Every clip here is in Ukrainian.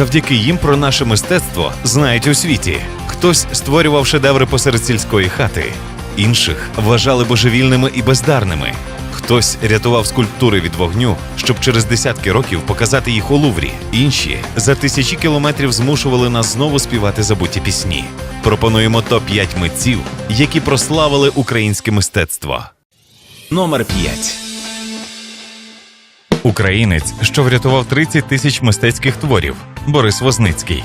Завдяки їм про наше мистецтво знають у світі. Хтось створював шедеври посеред сільської хати, інших вважали божевільними і бездарними. Хтось рятував скульптури від вогню, щоб через десятки років показати їх у Луврі. Інші за тисячі кілометрів змушували нас знову співати забуті пісні. Пропонуємо топ 5 митців, які прославили українське мистецтво. Номер 5. Українець, що врятував 30 тисяч мистецьких творів Борис Возницький.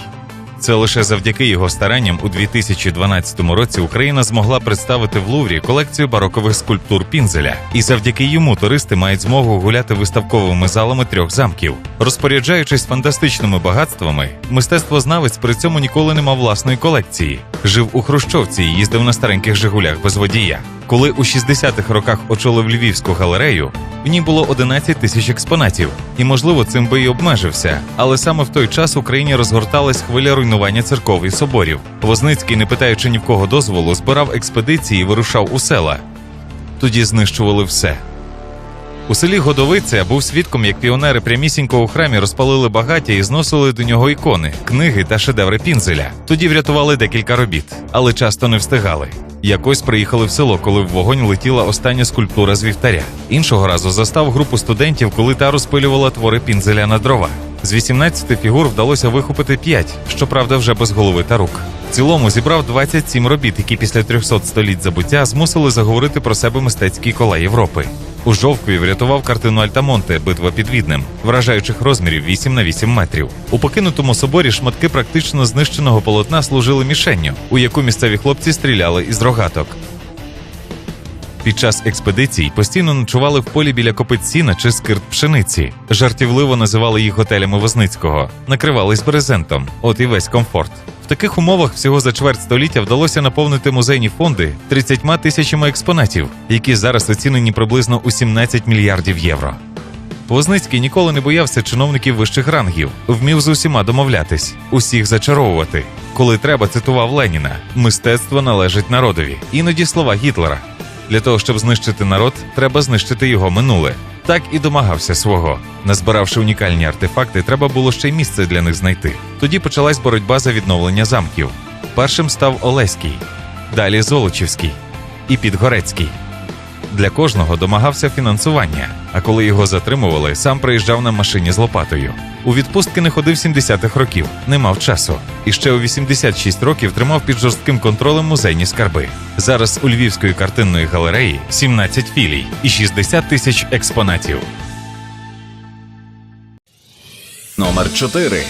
Це лише завдяки його старанням у 2012 році Україна змогла представити в Луврі колекцію барокових скульптур Пінзеля, і завдяки йому туристи мають змогу гуляти виставковими залами трьох замків. Розпоряджаючись фантастичними багатствами, мистецтвознавець при цьому ніколи не мав власної колекції. Жив у Хрущовці і їздив на стареньких Жигулях без водія. Коли у 60-х роках очолив Львівську галерею, в ній було 11 тисяч експонатів, і можливо цим би й обмежився. Але саме в той час в Україні розгорталась хвиля руйнування церков і соборів. Возницький, не питаючи ні в кого дозволу, збирав експедиції і вирушав у села. Тоді знищували все. У селі Годовиця був свідком, як піонери прямісінько у храмі розпалили багаття і зносили до нього ікони, книги та шедеври пінзеля. Тоді врятували декілька робіт, але часто не встигали. Якось приїхали в село, коли в вогонь летіла остання скульптура з вівтаря. Іншого разу застав групу студентів, коли та розпилювала твори пінзеля на дрова. З 18 фігур вдалося вихопити 5, щоправда, вже без голови та рук. В цілому зібрав 27 робіт, які після 300 століть забуття змусили заговорити про себе мистецькі кола Європи. У Жовкові врятував картину Альтамонте Битва під Віднем, вражаючих розмірів 8 на 8 метрів. У покинутому соборі шматки практично знищеного полотна служили мішенню, у яку місцеві хлопці стріляли із рогаток. Під час експедицій постійно ночували в полі біля копиць сіна чи скирт пшениці. Жартівливо називали їх готелями Возницького, накривались брезентом. От і весь комфорт. В таких умовах всього за чверть століття вдалося наповнити музейні фонди 30 тисячами експонатів, які зараз оцінені приблизно у 17 мільярдів євро. Возницький ніколи не боявся чиновників вищих рангів, вмів з усіма домовлятись, усіх зачаровувати. Коли треба, цитував Леніна: мистецтво належить народові. Іноді слова Гітлера. Для того, щоб знищити народ, треба знищити його минуле. Так і домагався свого. Назбиравши унікальні артефакти, треба було ще й місце для них знайти. Тоді почалась боротьба за відновлення замків. Першим став Олеський, далі Золочівський і Підгорецький. Для кожного домагався фінансування, а коли його затримували, сам приїжджав на машині з лопатою. У відпустки не ходив 70-х років, не мав часу. І ще у 86 років тримав під жорстким контролем музейні скарби. Зараз у Львівської картинної галереї 17 філій і 60 тисяч експонатів. Номер 4.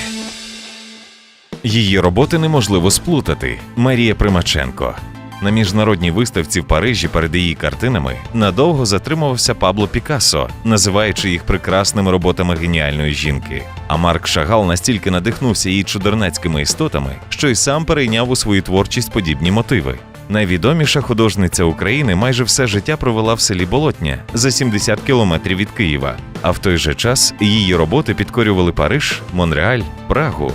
Її роботи неможливо сплутати. Марія Примаченко. На міжнародній виставці в Парижі перед її картинами надовго затримувався Пабло Пікассо, називаючи їх прекрасними роботами геніальної жінки. А Марк Шагал настільки надихнувся її чудернацькими істотами, що й сам перейняв у свою творчість подібні мотиви. Найвідоміша художниця України майже все життя провела в селі Болотня за 70 кілометрів від Києва. А в той же час її роботи підкорювали Париж, Монреаль, Прагу.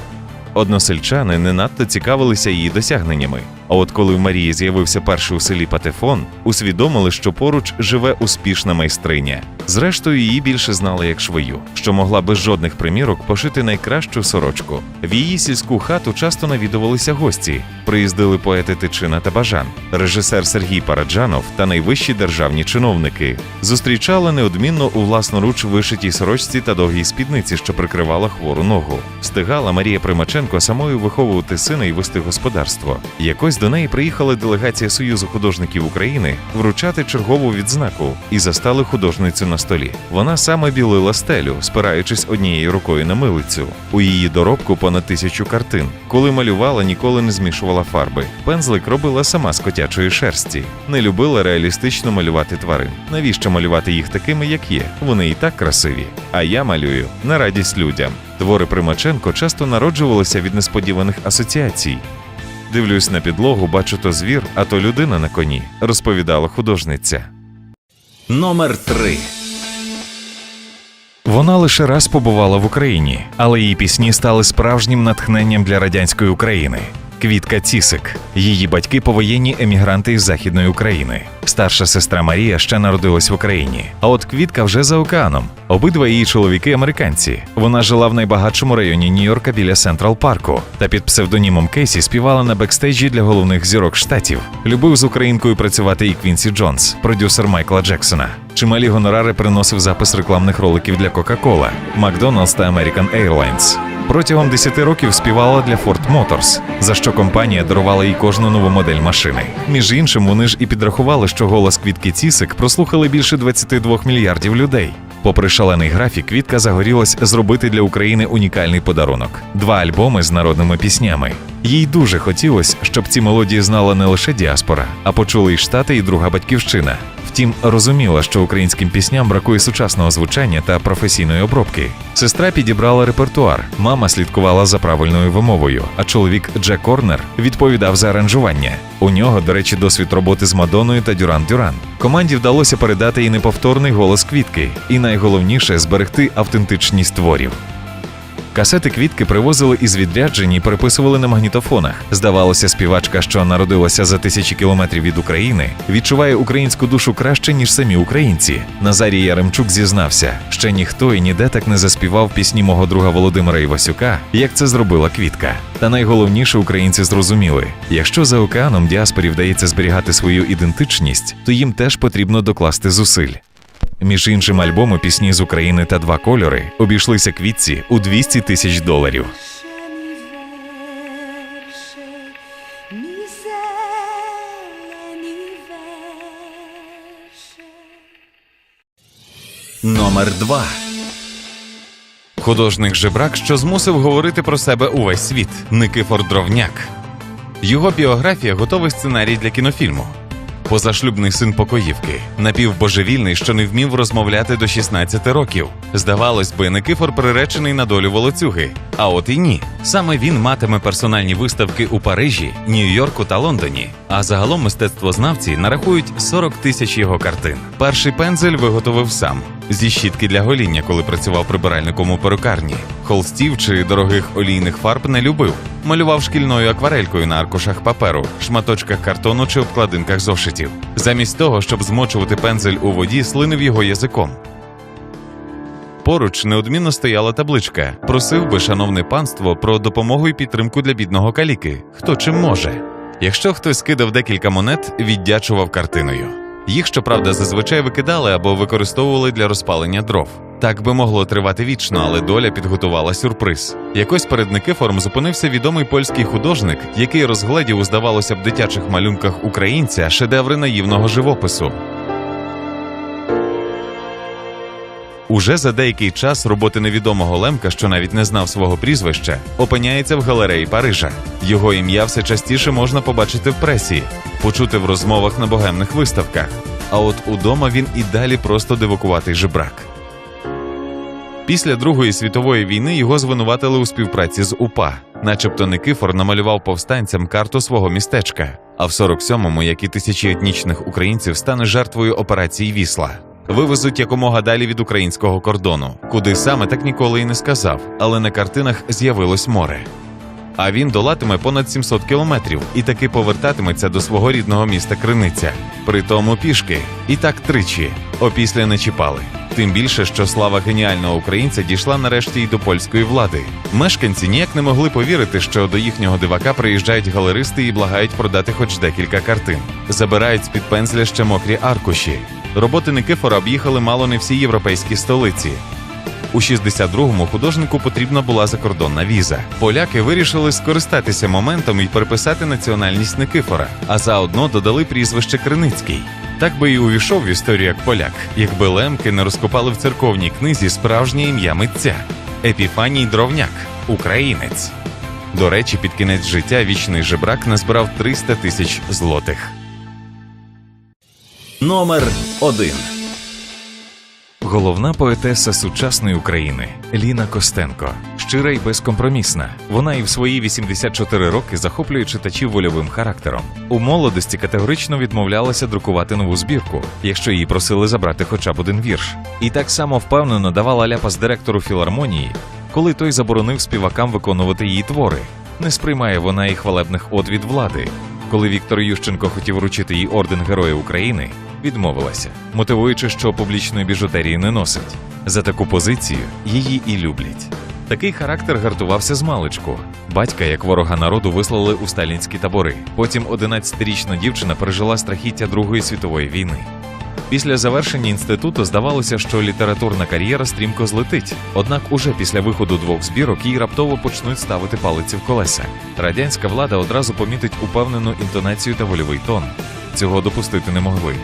Односельчани не надто цікавилися її досягненнями. А от коли в Марії з'явився перший у селі Патефон, усвідомили, що поруч живе успішна майстриня. Зрештою, її більше знали як швою, що могла без жодних примірок пошити найкращу сорочку. В її сільську хату часто навідувалися гості. Приїздили поети Тичина та Бажан, режисер Сергій Параджанов та найвищі державні чиновники. Зустрічали неодмінно у власноруч вишитій сорочці та довгій спідниці, що прикривала хвору ногу. Встигала Марія Примаченко самою виховувати сина і вести господарство. Якось до неї приїхала делегація Союзу художників України вручати чергову відзнаку і застали художницю на столі. Вона саме білила стелю, спираючись однією рукою на милицю. У її доробку понад тисячу картин. Коли малювала, ніколи не змішувала фарби. Пензлик робила сама з котячої шерсті. Не любила реалістично малювати тварин. Навіщо малювати їх такими, як є? Вони і так красиві. А я малюю на радість людям. Твори Примаченко часто народжувалися від несподіваних асоціацій. Дивлюсь на підлогу, бачу то звір, а то людина на коні, розповідала художниця. Номер 3. Вона лише раз побувала в Україні, але її пісні стали справжнім натхненням для радянської України. Квітка Цісик. Її батьки повоєнні емігранти із Західної України. Старша сестра Марія ще народилась в Україні. А от Квітка вже за океаном. Обидва її чоловіки американці. Вона жила в найбагатшому районі Нью-Йорка біля Централ Парку та під псевдонімом Кейсі співала на бекстейджі для головних зірок штатів. Любив з українкою працювати і Квінсі Джонс, продюсер Майкла Джексона. Чималі гонорари приносив запис рекламних роликів для Coca-Cola, McDonald's та American Airlines. Протягом 10 років співала для Ford Motors, за що компанія дарувала їй кожну нову модель машини. Між іншим, вони ж і підрахували, що голос Квітки Цісик прослухали більше 22 мільярдів людей. Попри шалений графік, Квітка загорілась зробити для України унікальний подарунок два альбоми з народними піснями. Їй дуже хотілося, щоб ці мелодії знала не лише діаспора, а почули й штати і друга батьківщина. Втім, розуміла, що українським пісням бракує сучасного звучання та професійної обробки. Сестра підібрала репертуар, мама слідкувала за правильною вимовою, а чоловік Джек Корнер відповідав за аранжування. У нього, до речі, досвід роботи з Мадонною та Дюран Дюран. Команді вдалося передати і неповторний голос квітки, і найголовніше зберегти автентичність творів. Касети квітки привозили із відряджень і переписували на магнітофонах. Здавалося, співачка, що народилася за тисячі кілометрів від України, відчуває українську душу краще, ніж самі українці. Назарій Яремчук зізнався, ще ніхто і ніде так не заспівав пісні мого друга Володимира Івасюка, як це зробила квітка. Та найголовніше українці зрозуміли: якщо за океаном діаспорі вдається зберігати свою ідентичність, то їм теж потрібно докласти зусиль. Між іншим, альбоми пісні з України та два кольори обійшлися квітці у 200 тисяч доларів. Номер 2. Художник жебрак, що змусив говорити про себе увесь світ Никифор Дровняк. Його біографія готовий сценарій для кінофільму. Позашлюбний син покоївки, напівбожевільний, що не вмів розмовляти до 16 років. Здавалось би, Никифор приречений на долю волоцюги. А от і ні. Саме він матиме персональні виставки у Парижі, Нью-Йорку та Лондоні. А загалом мистецтвознавці нарахують 40 тисяч його картин. Перший пензель виготовив сам зі щітки для гоління, коли працював прибиральником у перукарні. Холстів чи дорогих олійних фарб не любив. Малював шкільною акварелькою на аркушах паперу, шматочках картону чи обкладинках зошитів. Замість того, щоб змочувати пензель у воді, слинив його язиком. Поруч неодмінно стояла табличка. Просив би, шановне панство, про допомогу і підтримку для бідного каліки. Хто чим може. Якщо хтось кидав декілька монет, віддячував картиною. Їх, щоправда, зазвичай викидали або використовували для розпалення дров. Так би могло тривати вічно, але доля підготувала сюрприз. Якось перед Никифором зупинився відомий польський художник, який розгледів здавалося б дитячих малюнках українця шедеври наївного живопису. Уже за деякий час роботи невідомого Лемка, що навіть не знав свого прізвища, опиняється в галереї Парижа. Його ім'я все частіше можна побачити в пресі, почути в розмовах на богемних виставках. А от удома він і далі просто дивакуватий жебрак. Після Другої світової війни його звинуватили у співпраці з УПА, начебто Никифор намалював повстанцям карту свого містечка. А в 47-му, як і тисячі етнічних українців, стане жертвою операції Вісла. Вивезуть якомога далі від українського кордону, куди саме так ніколи і не сказав, але на картинах з'явилось море. А він долатиме понад 700 кілометрів і таки повертатиметься до свого рідного міста Криниця. При тому пішки. І так тричі. Опісля не чіпали. Тим більше, що слава геніального українця дійшла нарешті й до польської влади. Мешканці ніяк не могли повірити, що до їхнього дивака приїжджають галеристи і благають продати хоч декілька картин. Забирають з-під пензля ще мокрі аркуші. Роботи Никифора об'їхали мало не всі європейські столиці. У 62-му художнику потрібна була закордонна віза. Поляки вирішили скористатися моментом і переписати національність Никифора, а заодно додали прізвище Криницький. Так би і увійшов в історію як поляк, якби лемки не розкопали в церковній книзі справжнє ім'я митця Епіфаній Дровняк, українець. До речі, під кінець життя вічний жебрак назбирав 300 тисяч злотих. Номер 1. Головна поетеса сучасної України Ліна Костенко, Щира й безкомпромісна. Вона і в свої 84 роки захоплює читачів вольовим характером. У молодості категорично відмовлялася друкувати нову збірку, якщо її просили забрати хоча б один вірш. І так само впевнено давала ляпас директору філармонії, коли той заборонив співакам виконувати її твори. Не сприймає вона і хвалебних од від влади. Коли Віктор Ющенко хотів вручити їй орден Героя України, відмовилася, мотивуючи, що публічної біжутерії не носить. За таку позицію її і люблять. Такий характер гартувався з маличку. Батька, як ворога народу, вислали у сталінські табори. Потім 11-річна дівчина пережила страхіття Другої світової війни. Після завершення інституту здавалося, що літературна кар'єра стрімко злетить. Однак, уже після виходу двох збірок їй раптово почнуть ставити палиці в колеса. Радянська влада одразу помітить упевнену інтонацію та вольовий тон. Цього допустити не могли.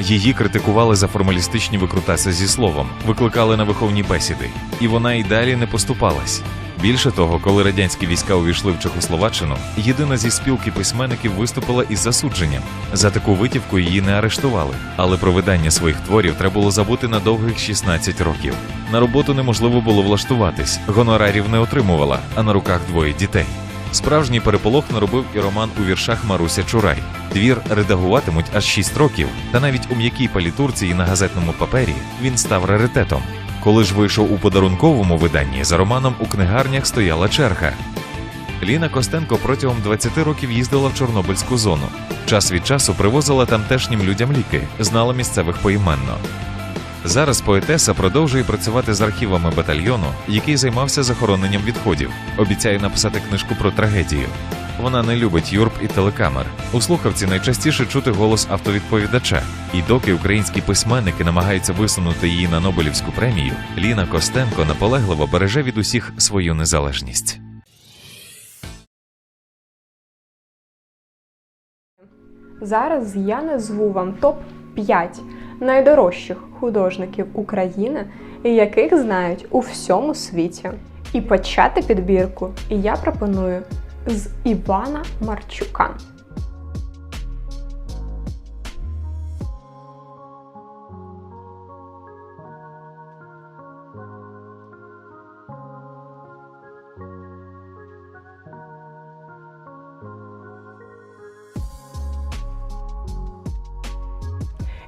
Її критикували за формалістичні викрутаси зі словом, викликали на виховні бесіди, і вона й далі не поступалась. Більше того, коли радянські війська увійшли в Чехословаччину, єдина зі спілки письменників виступила із засудженням. За таку витівку її не арештували, але про видання своїх творів треба було забути на довгих 16 років. На роботу неможливо було влаштуватись, гонорарів не отримувала, а на руках двоє дітей. Справжній переполох наробив і роман у віршах Маруся Чурай. Твір редагуватимуть аж 6 років, та навіть у м'якій палітурці і на газетному папері він став раритетом. Коли ж вийшов у подарунковому виданні, за романом у книгарнях стояла черга. Ліна Костенко протягом 20 років їздила в Чорнобильську зону. Час від часу привозила тамтешнім людям ліки, знала місцевих поіменно. Зараз поетеса продовжує працювати з архівами батальйону, який займався захороненням відходів. Обіцяє написати книжку про трагедію. Вона не любить юрб і телекамер. У слухавці найчастіше чути голос автовідповідача. І доки українські письменники намагаються висунути її на Нобелівську премію, Ліна Костенко наполегливо береже від усіх свою незалежність. Зараз я назву вам топ 5 найдорожчих художників України, яких знають у всьому світі. І почати підбірку я пропоную з Івана Марчука.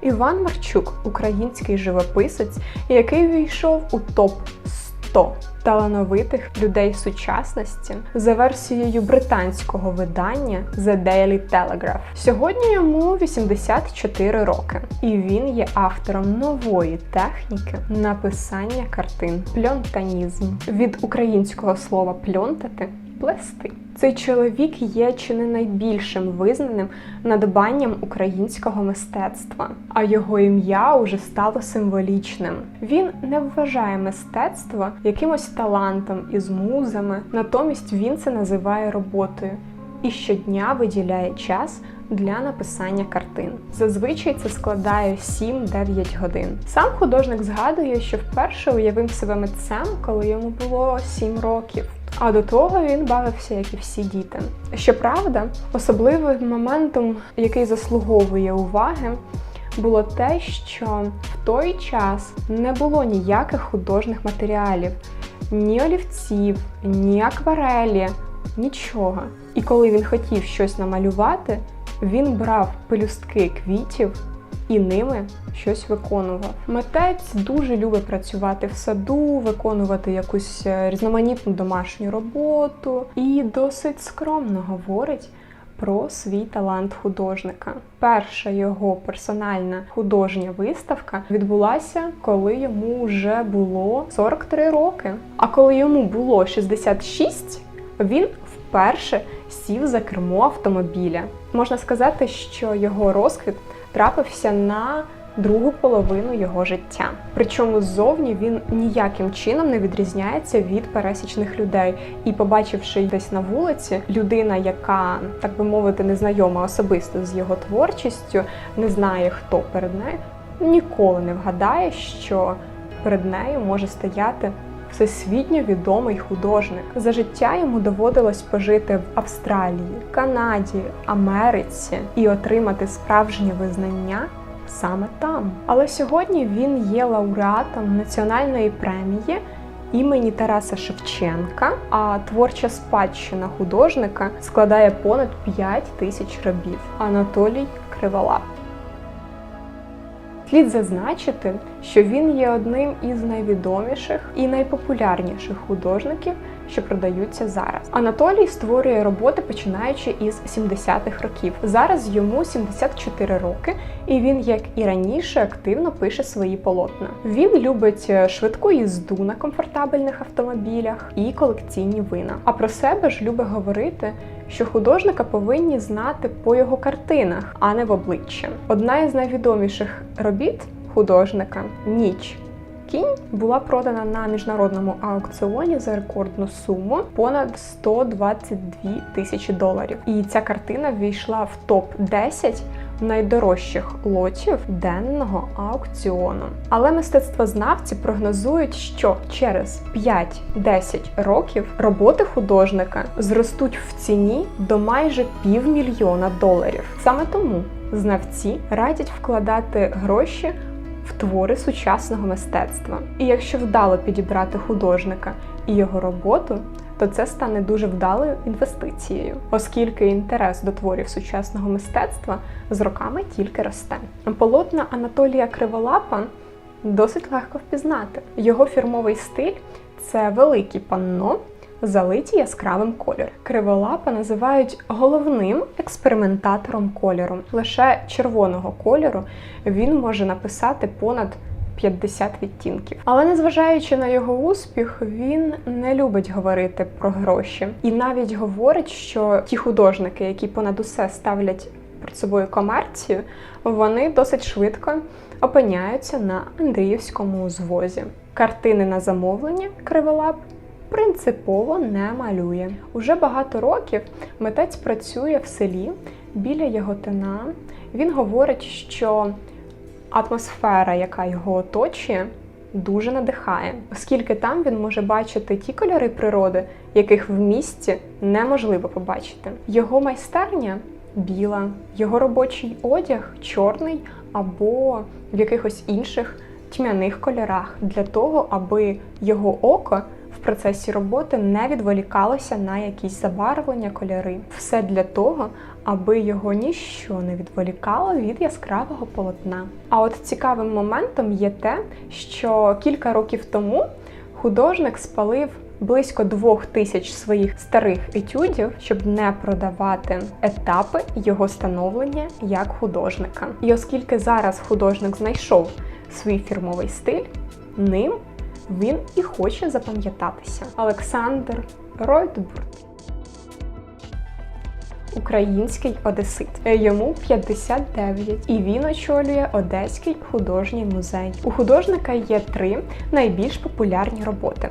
Іван Марчук український живописець, який війшов у топ 100 талановитих людей сучасності за версією британського видання The Daily Telegraph. Сьогодні йому 84 роки, і він є автором нової техніки написання картин пльонтанізм від українського слова пльонтати плести. Цей чоловік є чи не найбільшим визнаним надбанням українського мистецтва, а його ім'я уже стало символічним. Він не вважає мистецтво якимось талантом із музами, натомість він це називає роботою і щодня виділяє час для написання картин. Зазвичай це складає 7-9 годин. Сам художник згадує, що вперше уявив себе митцем, коли йому було 7 років. А до того він бавився, як і всі діти. Щоправда, особливим моментом, який заслуговує уваги, було те, що в той час не було ніяких художніх матеріалів, ні олівців, ні акварелі, нічого. І коли він хотів щось намалювати, він брав пелюстки квітів і ними щось виконував. Митець дуже любить працювати в саду, виконувати якусь е, різноманітну домашню роботу і досить скромно говорить. Про свій талант художника. Перша його персональна художня виставка відбулася, коли йому вже було 43 роки. А коли йому було 66, він вперше сів за кермо автомобіля. Можна сказати, що його розквіт трапився на другу половину його життя. Причому ззовні він ніяким чином не відрізняється від пересічних людей. І, побачивши десь на вулиці, людина, яка, так би мовити, не знайома особисто з його творчістю, не знає, хто перед нею, ніколи не вгадає, що перед нею може стояти всесвітньо відомий художник. За життя йому доводилось пожити в Австралії, Канаді, Америці і отримати справжнє визнання саме там. Але сьогодні він є лауреатом національної премії імені Тараса Шевченка, а творча спадщина художника складає понад 5 тисяч робіт. Анатолій Криволап. Слід зазначити, що він є одним із найвідоміших і найпопулярніших художників, що продаються зараз. Анатолій створює роботи починаючи із 70-х років. Зараз йому 74 роки, і він, як і раніше, активно пише свої полотна. Він любить швидку їзду на комфортабельних автомобілях і колекційні вина. А про себе ж любить говорити, що художника повинні знати по його картинах, а не в обличчя. Одна із найвідоміших робіт художника Ніч. Кінь була продана на міжнародному аукціоні за рекордну суму понад 122 тисячі доларів. І ця картина ввійшла в топ 10 найдорожчих лотів денного аукціону. Але мистецтвознавці прогнозують, що через 5-10 років роботи художника зростуть в ціні до майже півмільйона доларів. Саме тому знавці радять вкладати гроші в твори сучасного мистецтва. І якщо вдало підібрати художника і його роботу, то це стане дуже вдалою інвестицією, оскільки інтерес до творів сучасного мистецтва з роками тільки росте. Полотна Анатолія Криволапа досить легко впізнати. Його фірмовий стиль це великі панно, залиті яскравим кольором. Криволапа називають головним експериментатором кольору. Лише червоного кольору він може написати понад 50 відтінків. Але незважаючи на його успіх, він не любить говорити про гроші і навіть говорить, що ті художники, які понад усе ставлять перед собою комерцію, вони досить швидко опиняються на Андріївському звозі. Картини на замовлення криволап принципово не малює. Уже багато років митець працює в селі біля Яготина. Він говорить, що атмосфера, яка його оточує, дуже надихає, оскільки там він може бачити ті кольори природи, яких в місті неможливо побачити. Його майстерня біла, його робочий одяг чорний або в якихось інших тьмяних кольорах для того, аби його око в процесі роботи не відволікалося на якісь забарвлення, кольори. Все для того, аби його ніщо не відволікало від яскравого полотна. А от цікавим моментом є те, що кілька років тому художник спалив близько двох тисяч своїх старих етюдів, щоб не продавати етапи його становлення як художника. І оскільки зараз художник знайшов свій фірмовий стиль, ним він і хоче запам'ятатися. Олександр Ройтбург. Український одесит. Йому 59, і він очолює Одеський художній музей. У художника є три найбільш популярні роботи.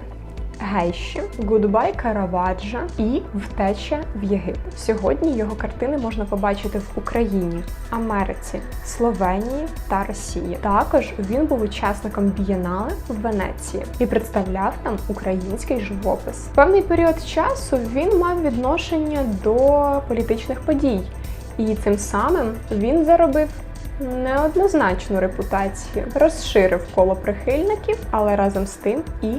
Гейші, Гудбай Караваджа і Втеча в Єгипет. Сьогодні його картини можна побачити в Україні, Америці, Словенії та Росії. Також він був учасником бієнале в Венеції і представляв там український живопис. Певний період часу він мав відношення до політичних подій, і цим самим він заробив неоднозначну репутацію, розширив коло прихильників, але разом з тим і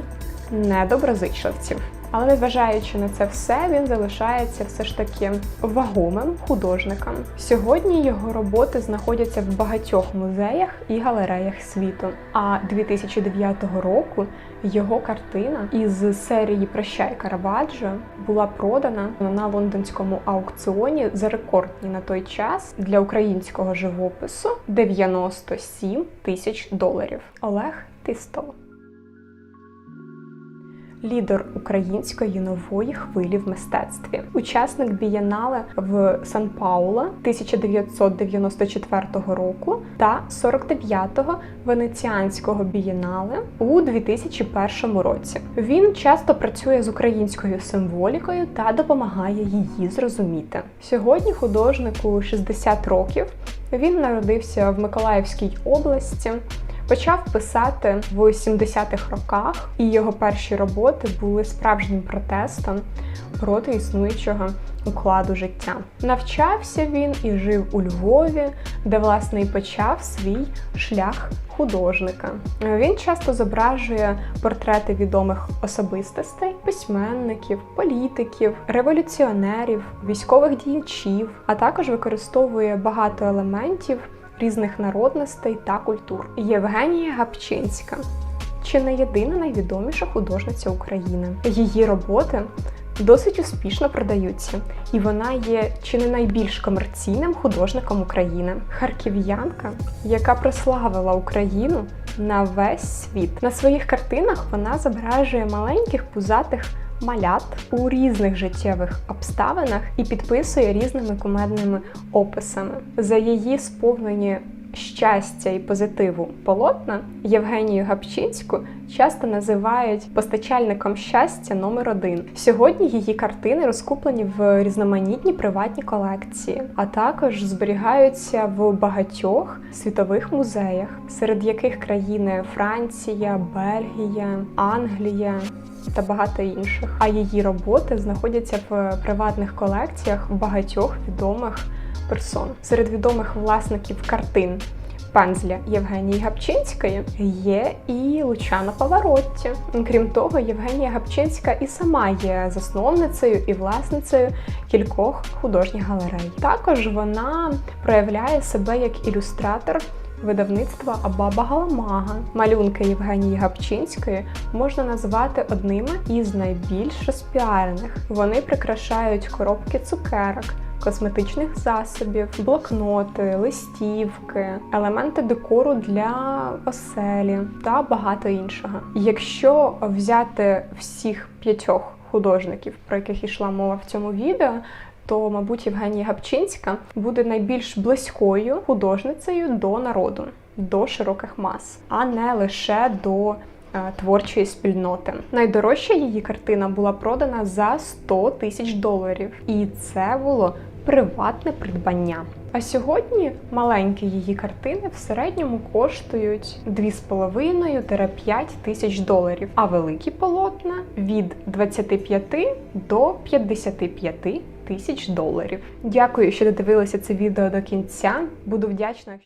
недоброзичливців. Але незважаючи на це все, він залишається все ж таки вагомим художником. Сьогодні його роботи знаходяться в багатьох музеях і галереях світу. А 2009 року його картина із серії Прощай Караваджо була продана на лондонському аукціоні за рекордні на той час для українського живопису 97 тисяч доларів. Олег Тистов лідер української нової хвилі в мистецтві, учасник бієнале в Сан Пауло 1994 року та 49-го венеціанського бієнале у 2001 році. Він часто працює з українською символікою та допомагає її зрозуміти. Сьогодні художнику 60 років. Він народився в Миколаївській області. Почав писати в 70-х роках, і його перші роботи були справжнім протестом проти існуючого укладу життя. Навчався він і жив у Львові, де власне і почав свій шлях художника. Він часто зображує портрети відомих особистостей, письменників, політиків, революціонерів, військових діячів, а також використовує багато елементів різних народностей та культур. Євгенія Гапчинська чи не єдина найвідоміша художниця України. Її роботи досить успішно продаються, і вона є чи не найбільш комерційним художником України. Харків'янка, яка прославила Україну на весь світ. На своїх картинах вона зображує маленьких пузатих малят у різних життєвих обставинах і підписує різними кумедними описами. За її сповнені щастя і позитиву полотна Євгенію Гапчинську часто називають постачальником щастя номер один. Сьогодні її картини розкуплені в різноманітні приватні колекції, а також зберігаються в багатьох світових музеях, серед яких країни Франція, Бельгія, Англія. Та багато інших. А її роботи знаходяться в приватних колекціях багатьох відомих персон. Серед відомих власників картин пензля Євгенії Гапчинської є і Лучано Паваротті. Крім того, Євгенія Гапчинська і сама є засновницею і власницею кількох художніх галерей. Також вона проявляє себе як ілюстратор. Видавництва Абаба Галамага. Малюнки Євгенії Гапчинської можна назвати одними із найбільш розпіарених. Вони прикрашають коробки цукерок, косметичних засобів, блокноти, листівки, елементи декору для оселі та багато іншого. Якщо взяти всіх п'ятьох художників, про яких йшла мова в цьому відео, то, мабуть, Євгенія Гапчинська буде найбільш близькою художницею до народу, до широких мас, а не лише до е, творчої спільноти. Найдорожча її картина була продана за 100 тисяч доларів, і це було приватне придбання. А сьогодні маленькі її картини в середньому коштують 2,5-5 тисяч доларів, а великі полотна від 25 до 55 тисяч доларів. Дякую, що додивилися це відео до кінця. Буду вдячна.